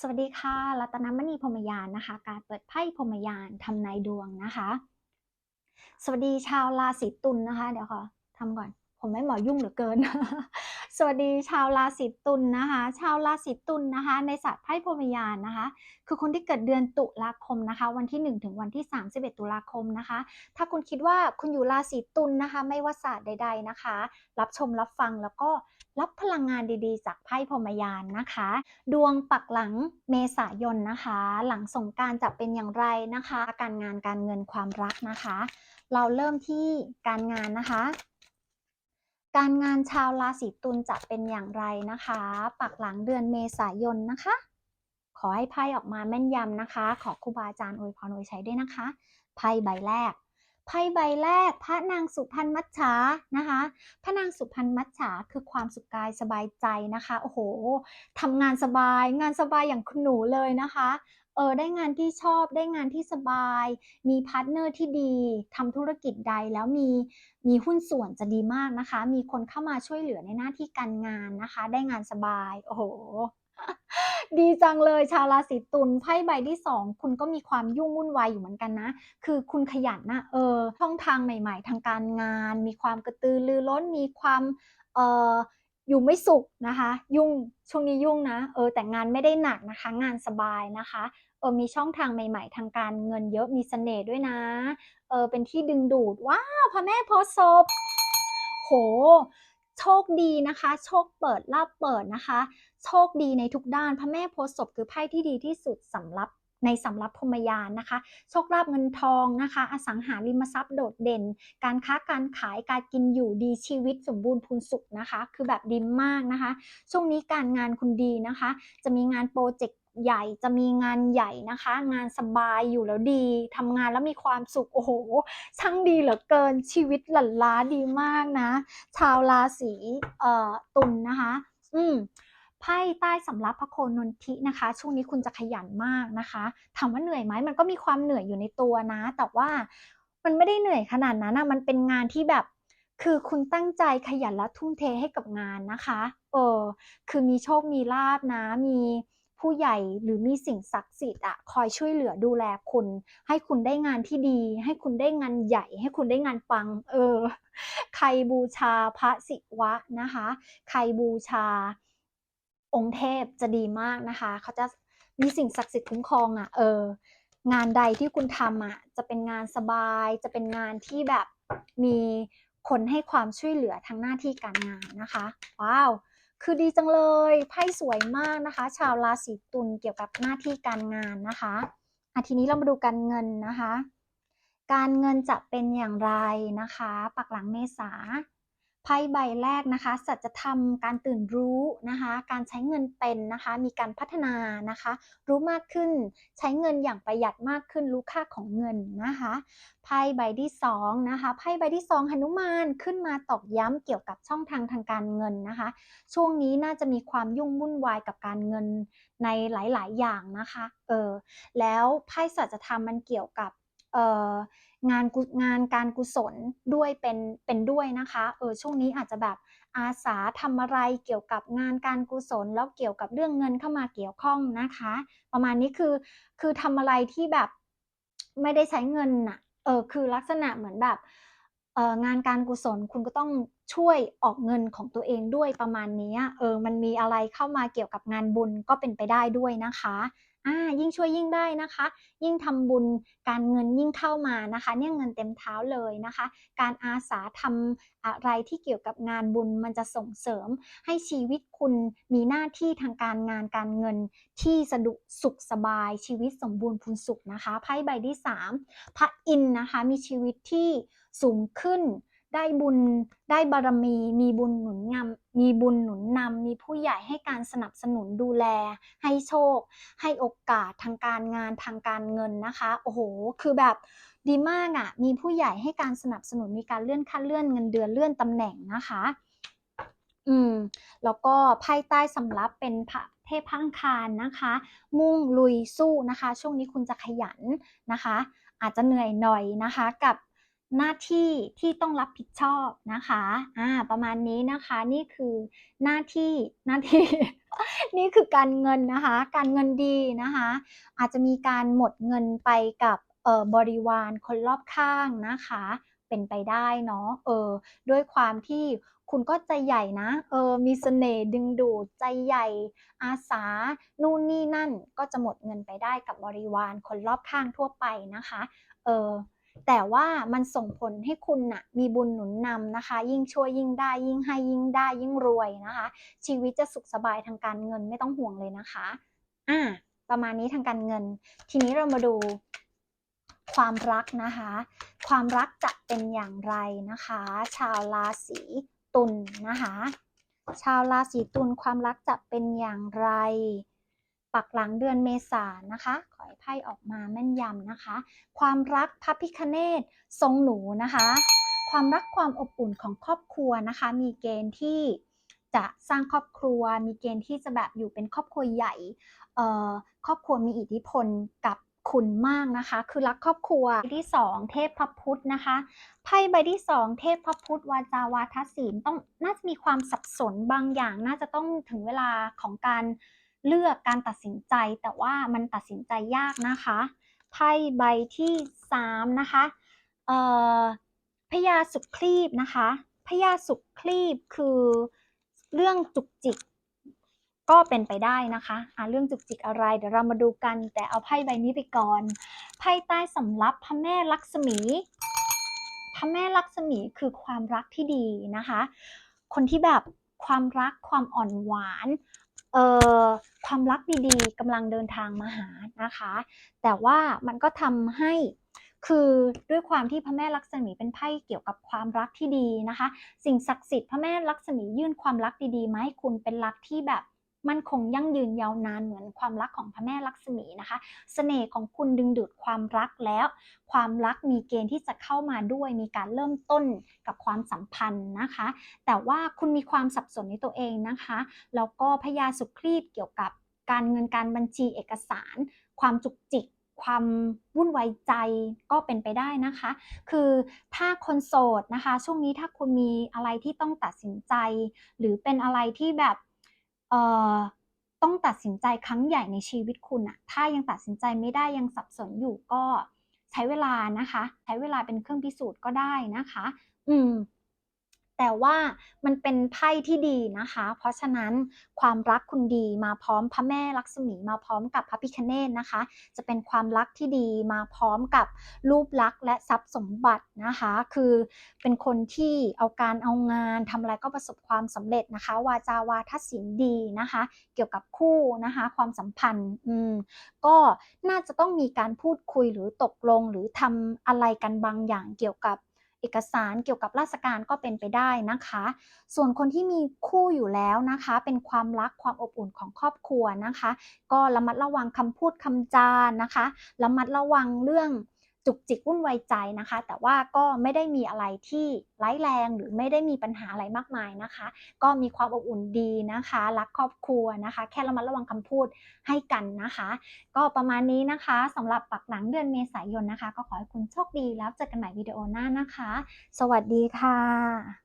สวัสดีค่ะ รัตนมณีพรหมยานนะคะ การเปิดไพ่พรหมยานทำนายดวงนะคะ สวัสดีชาวราศีตุลนะคะ เดี๋ยวขอทำก่อน ผมไม่หมอยุ่งเหลือเกิน สวัสดีชาวราศีตุลนะคะ ชาวราศีตุลนะคะ ในศาสตร์ไพ่พรหมยานนะคะ คือคนที่เกิดเดือนตุลาคมนะคะ วันที่ 1 ถึงวันที่ 31 ตุลาคมนะคะ ถ้าคุณคิดว่าคุณอยู่ราศีตุลนะคะ ไม่ว่าศาสตร์ใด ๆนะคะ รับชมรับฟังแล้วก็รับพลังงานดีๆ จากไพ่พรหมยานนะคะ ดวงปักหลังเมษายนนะคะ หลังสงการจะเป็นอย่างไรนะคะ การงานการเงินความรักนะคะ เราเริ่มที่การงานนะคะ การงานชาวราศีตุลจะเป็นอย่างไรนะคะ ปักหลังเดือนเมษายนนะคะ ขอให้ไพ่ออกมาแม่นยำนะคะ ขอครูบาอาจารย์อวยพรอวยใช้ด้วยนะคะไพ่ใบแรกไพ่ใบแรก พระนางสุพรรณมัจฉานะคะ พระนางสุพรรณมัจฉาคือความสุขกายสบายใจนะคะ โอ้โหทำงานสบาย งานสบายอย่างคุณหนูเลยนะคะ เออได้งานที่ชอบได้งานที่สบาย มีพาร์ทเนอร์ที่ดีทำธุรกิจใดแล้วมีมีหุ้นส่วนจะดีมากนะคะ มีคนเข้ามาช่วยเหลือในหน้าที่การงานนะคะ ได้งานสบาย โอ้โหดีจังเลยชาวราศีตุลไพ่ใบที่สองคุณก็มีความยุ่งวุ่นวายอยู่เหมือนกันนะ คือคุณขยันนะเออช่องทางใหม่ ๆ ทางการงาน มีความกระตือรือร้นมีความเออ อยู่ไม่สุขนะคะ ยุ่งช่วงนี้ยุ่งนะเออแต่งานไม่ได้หนักนะคะ งานสบายนะคะเออมีช่องทางใหม่ ๆ ทางการเงินเยอะมีเสน่ห์ด้วยนะเออเป็นที่ดึงดูดว้าวพระแม่โพธิ์ศพโห โชคดีนะคะ โชคเปิดลาบเปิดนะคะ โชคดีในทุกด้านพระแม่โพธิ์ศพคือไพ่ที่ดีที่สุดสำหรับ ในสำรับพมยานนะคะ โชคลาภเงินทองนะคะ อสังหาริมทรัพย์โดดเด่น การค้าการขายการกินอยู่ดีชีวิตสมบูรณ์พูนสุขนะคะ คือแบบดีมากนะคะ ช่วงนี้การงานคุณดีนะคะ จะมีงานโปรเจกต์ใหญ่จะมีงานใหญ่นะคะ งานสบายอยู่แล้วดีทำงานแล้วมีความสุขโอ้โหช่างดีเหลือเกินชีวิตหลั่นล้าดีมากนะ ชาวราศีเอ่อตุลนนะคะ อืม ไพ่ใต้สำรับพระโคนนทินะคะ ช่วงนี้คุณจะขยันมากนะคะถามว่าเหนื่อยไหมมันก็มีความเหนื่อยอยู่ในตัวนะ แต่ว่ามันไม่ได้เหนื่อยขนาดนั้นนะมันเป็นงานที่แบบคือคุณตั้งใจขยันและทุ่มเทให้กับงานนะคะ เออ คือมีโชค มีลาบนะ มีผู้ใหญ่หรือมีสิ่งศักดิ์สิทธิ์อะคอยช่วยเหลือดูแลคุณ ให้คุณได้งานที่ดี ให้คุณได้งานใหญ่ ให้คุณได้งานปัง เออ ใครบูชาพระศิวะนะคะ ใครบูชา องค์เทพจะดีมากนะคะ เขาจะมีสิ่งศักดิ์สิทธิ์คุ้มครองอะ่ะ เออ งานใดที่คุณทำอะ จะเป็นงานสบาย จะเป็นงานที่แบบมีคนให้ความช่วยเหลือทางหน้าที่การงานนะคะ ว้าว คือดีจังเลย ไพ่สวยมากนะคะ ชาวราศีตุลเกี่ยวกับหน้าที่การงานนะคะอะทีนี้เรามาดูการเงินนะคะ การเงินจะเป็นอย่างไรนะคะ ปักหลังเมษา ไพ่ใบแรกนะคะ สัจธรรม การตื่นรู้นะคะ การใช้เงินเป็นนะคะ มีการพัฒนานะคะ รู้มากขึ้น ใช้เงินอย่างประหยัดมากขึ้น รู้ค่าของเงินนะคะ ไพ่ใบที่สองนะคะ ไพ่ใบที่สองหนุมานขึ้นมาตอกย้ำเกี่ยวกับช่องทางทางการเงินนะคะ ช่วงนี้น่าจะมีความยุ่งวุ่นวายกับการเงินในหลาย ๆ อย่างนะคะ เออ แล้วไพ่สัจธรรมมันเกี่ยวกับ เออ งานงานการกุศลด้วยเป็นเป็นด้วยนะคะเออช่วงนี้อาจจะแบบอาสาทำอะไรเกี่ยวกับงานการกุศล แล้วเกี่ยวกับเรื่องเงินเข้ามาเกี่ยวข้องนะคะ ประมาณนี้คือคือทำอะไรที่แบบไม่ได้ใช้เงินน่ะเออคือลักษณะเหมือนแบบเอองานการกุศลคุณก็ต้องช่วยออกเงินของตัวเองด้วยประมาณนี้เออมันมีอะไรเข้ามาเกี่ยวกับงานบุญก็เป็นไปได้ด้วยนะคะ อ่ายิ่งช่วยยิ่งได้นะคะ ยิ่งทำบุญการเงินยิ่งเข้ามานะคะ เนี่ยเงินเต็มเท้าเลยนะคะ การอาสาทำอะไรที่เกี่ยวกับงานบุญมันจะส่งเสริมให้ชีวิตคุณมีหน้าที่ทางการงานการเงินที่สะดวกสุขสบายชีวิตสมบูรณ์พูนสุขนะคะไพ่ใบที่ 3 พระอินนะคะมีชีวิตที่สูงขึ้น ได้บุญได้บารมี มีบุญหนุนนำมีบุญหนุนนำมีผู้ใหญ่ให้การสนับสนุนดูแล ให้โชค ให้โอกาสทางการงานทางการเงินนะคะ โอ้โห คือแบบดีมากอะ่ะ มีผู้ใหญ่ให้การสนับสนุนมีการเลื่อนขั้นเลื่อนเงินเดือนเลื่อนตำแหน่งนะคะ อืม แล้วก็ไพ่ใต้สำรับเป็นพระเทพพังคารนะคะ มุ่งลุยสู้นะคะ ช่วงนี้คุณจะขยันนะคะ อาจจะเหนื่อยหน่อยนะคะกับ หน้าที่ที่ต้องรับผิดชอบนะคะอ่าประมาณนี้นะคะนี่คือหน้าที่หน้าที่ นี่คือการเงินนะคะ การเงินดีนะคะ อาจจะมีการหมดเงินไปกับเออบริวารคนรอบข้างนะคะ เป็นไปได้เนาะเออด้วยความที่คุณก็ใจใหญ่นะเออมีเสน่ห์ดึงดูดใจใหญ่ อาสา นู่นนี่นั่นก็จะหมดเงินไปได้กับบริวารคนรอบข้างทั่วไปนะคะเออ แต่ว่ามันส่งผลให้คุณนะ่ะมีบุญหนุนนำนะคะ ยิ่งช่วยยิ่งได้ ยิ่งให้ยิ่งได้ยิ่งรวยนะคะ ชีวิตจะสุขสบายทางการเงินไม่ต้องห่วงเลยนะคะอ่าประมาณนี้ทางการเงิน ทีนี้เรามาดูความรักนะคะ ความรักจะเป็นอย่างไรนะคะ ชาวราศีตุลนะคะ ชาวราศีตุลความรักจะเป็นอย่างไร ปักหลังเดือนเมษานะคะ ไพ่ออกมาแม่นยำนะคะ ความรักพระพิคเนตทรงหนูนะคะ ความรักความอบอุ่นของครอบครัวนะคะ มีเกณฑ์ที่จะสร้างครอบครัว มีเกณฑ์ที่จะแบบอยู่เป็นครอบครัวใหญ่เอ่อครอบครัวมีอิทธิพลกับคุณมากนะคะ คือรักครอบครัวใบที่สองเทพพระพุทธนะคะไพ่ใบที่สองเทพพระพุทธวาจาวาทศิลต้องน่าจะมีความสับสนบางอย่าง น่าจะต้องถึงเวลาของการ เลือกการตัดสินใจแต่ว่ามันตัดสินใจยากนะคะไพ่ใบที่สามนะคะเอ่อพญาสุคลีบนะคะพญาสุคลีบคือเรื่องจุกจิกก็เป็นไปได้นะคะอ่าเรื่องจุกจิกอะไรเดี๋ยวเรามาดูกัน แต่เอาไพ่ใบนี้ไปก่อนไพ่ใต้สำรับพระแม่ลักษมีพระแม่ลักษมีคือความรักที่ดีนะคะ คนที่แบบความรักความอ่อนหวาน ความรักดีๆกำลังเดินทางมาหานะคะ แต่ว่ามันก็ทำให้คือด้วยความที่พระแม่ลักษมีเป็นไพ่เกี่ยวกับความรักที่ดีนะคะ สิ่งศักดิ์สิทธิ์พระแม่ลักษมียื่นความรักดีๆมาให้คุณเป็นรักที่แบบ มั่นคงยั่งยืนยาวนานเหมือนความรักของพระแม่ลักษมีนะคะเสน่ห์ของคุณดึงดูดความรักแล้ว ความรักมีเกณฑ์ที่จะเข้ามาด้วย มีการเริ่มต้นกับความสัมพันธ์นะคะ แต่ว่าคุณมีความสับสนในตัวเองนะคะแล้วก็พยาสุครีบเกี่ยวกับการเงินการบัญชีเอกสาร ความจุกจิกความวุ่นวายใจก็เป็นไปได้นะคะ คือถ้าคนโสดนะคะ ช่วงนี้ถ้าคุณมีอะไรที่ต้องตัดสินใจ หรือเป็นอะไรที่แบบ ต้องตัดสินใจครั้งใหญ่ในชีวิตคุณอะถ้ายังตัดสินใจไม่ได้ยังสับสนอยู่ก็ใช้เวลานะคะ ใช้เวลาเป็นเครื่องพิสูจน์ก็ได้นะคะ อืม แต่ว่ามันเป็นไพ่ที่ดีนะคะ เพราะฉะนั้นความรักคุณดีมาพร้อมพระแม่ลักษมีมาพร้อมกับพระพิคเนตนะคะ จะเป็นความรักที่ดีมาพร้อมกับรูปลักษณ์และทรัพย์สมบัตินะคะ คือเป็นคนที่เอาการเอางานทำอะไรก็ประสบความสำเร็จนะคะ วาจาวาทศิลดีนะคะ เกี่ยวกับคู่นะคะ ความสัมพันธ์อืมก็น่าจะต้องมีการพูดคุยหรือตกลงหรือทำอะไรกันบางอย่างเกี่ยวกับ เอกสารเกี่ยวกับราชการก็เป็นไปได้นะคะ ส่วนคนที่มีคู่อยู่แล้วนะคะ เป็นความรักความอบอุ่นของครอบครัวนะคะ ก็ระมัดระวังคำพูดคำจานะคะ ระมัดระวังเรื่อง จุกจิกวุ่นวายใจนะคะ แต่ว่าก็ไม่ได้มีอะไรที่ร้ายแรงหรือไม่ได้มีปัญหาอะไรมากมายนะคะ ก็มีความอบอุ่นดีนะคะ รักครอบครัวนะคะ แค่ระมัดระวังคำพูดให้กันนะคะ ก็ประมาณนี้นะคะสำหรับปักหลังเดือนเมษายนนะคะ ก็ขอให้คุณโชคดีแล้วเจอกันใหม่วิดีโอหน้านะคะ สวัสดีค่ะ